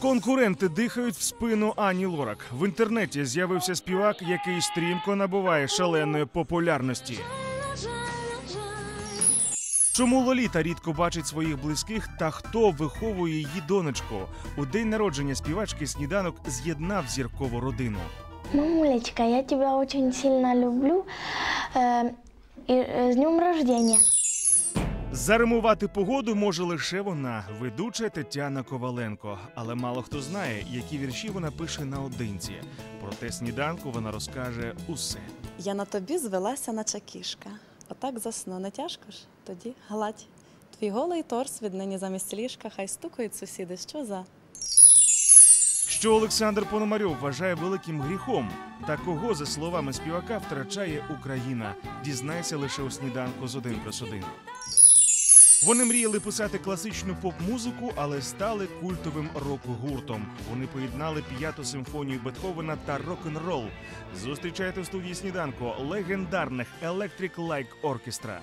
Конкуренти дихають в спину Ані Лорак. В інтернеті з'явився співак, який стрімко набуває шаленої популярності. Чому Лоліта рідко бачить своїх близьких та хто виховує її донечку? У день народження співачки сніданок з'єднав зіркову родину. Мамулечка, я тебя очень сильно люблю. Э, и, э, днем рождения. Заримувати погоду може лише вона, ведуча Тетяна Коваленко. Але мало хто знає, які вірші вона пише наодинці. Проте сніданку вона розкаже усе. Я на тобі звелася, наче кішка. Отак засну, не тяжко ж? Тоді гладь. Твій голий торс віднині замість ліжка, хай стукають сусіди. Що за? Що Олександр Пономарьов вважає великим гріхом, та кого, за словами співака, втрачає Україна. Дізнайся лише у сніданку з 1 плюс 1. Вони мріяли писати класичну поп-музику, але стали культовим рок-гуртом. Вони поєднали п'яту симфонію Бетховена та рок-н-рол. Зустрічайте в студії сніданку легендарних Electric Like Orchestra.